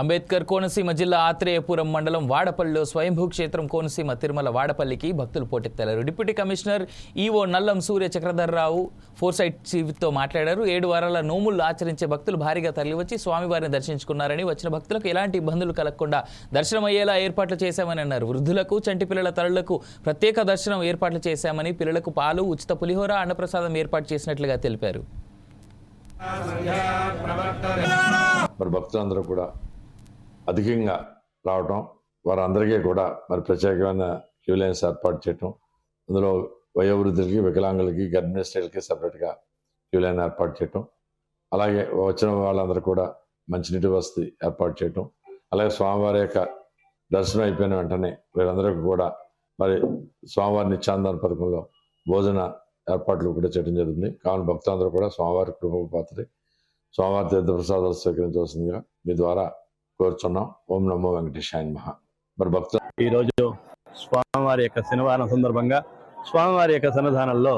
అంబేద్కర్ కోనసీమ జిల్లా ఆత్రేయపురం మండలం వాడపల్లిలో స్వయంభూ క్షేత్రం కోనసీమ తిరుమల వాడపల్లికి భక్తులు పోటెత్తారు deputy commissioner EO Nallam Surya Chakradharrao foresight చీఫ్తో మాట్లాడారు. ఏడు వారాల నోములు ఆచరించే భక్తులు భారీగా తరలివచ్చి స్వామివారిని దర్శించుకున్నారని వచ్చిన భక్తులకు ఎలాంటి ఇబ్బందులు కలగకుండా దర్శనం అయ్యేలా ఏర్పాట్లు చేశామని అన్నారు. వృద్ధులకు చంటి పిల్లల తరలకు ప్రత్యేక దర్శనం ఏర్పాట్లు చేశామని పిల్లలకు పాలు ఉచిత పులిహోర అన్నప్రసాదం ఏర్పాటు చేసినట్లుగా తెలిపారు. మరి భక్తులందరూ కూడా అధికంగా రావటం వారందరికీ కూడా మరి ప్రత్యేకమైన క్యూ లైన్స్ ఏర్పాటు చేయటం అందులో వయోవృద్ధులకి వికలాంగులకి గర్భిణీ స్త్రీలకి సపరేట్గా క్యూ లైన్ ఏర్పాటు చేయటం అలాగే వచ్చిన వాళ్ళందరూ కూడా మంచినీటి వసతి ఏర్పాటు చేయటం అలాగే స్వామివారి యొక్క దర్శనం అయిపోయిన వెంటనే వీరందరికీ కూడా మరి స్వామివారి నిత్యానంద పథకంలో భోజన ఏర్పాట్లు కూడా చేయడం జరుగుతుంది. కావున భక్తులందరూ కూడా స్వామివారి కృపకు పాత్రై స్వామివారి తీర్థప్రసాదాలు స్వీకరించవలసిందిగా మీ ద్వారా కోరుచున్నాం. ఓం నమో వెంకటేశాయ మహా మరి భక్తులు ఈరోజు స్వామివారి యొక్క శనివారం సందర్భంగా స్వామివారి యొక్క సన్నిధానంలో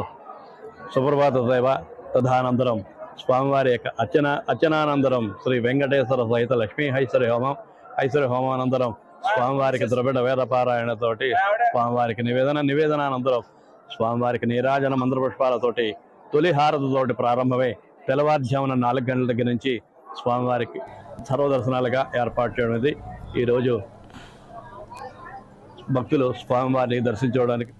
సుప్రభాత సేవ తదనంతరం స్వామివారి యొక్క అర్చన అర్చనానంతరం శ్రీ వెంకటేశ్వర సహిత లక్ష్మీ హైశ్వరి హోమం ఐశ్వర్య హోమానంతరం స్వామివారికి ద్రవిడ వేద పారాయణతోటి స్వామివారికి నివేదన నివేదనానంతరం స్వామివారికి నీరాజన మంత్రపుష్పాలతోటి తొలి హారతితోటి ప్రారంభమై తెల్లవారుజామున నాలుగు గంటల దగ్గర నుంచి స్వామివారికి సర్వదర్శనాలుగా ఏర్పాటు చేయడం ఇది ఈరోజు భక్తులు స్వామివారిని దర్శించుకోవడానికి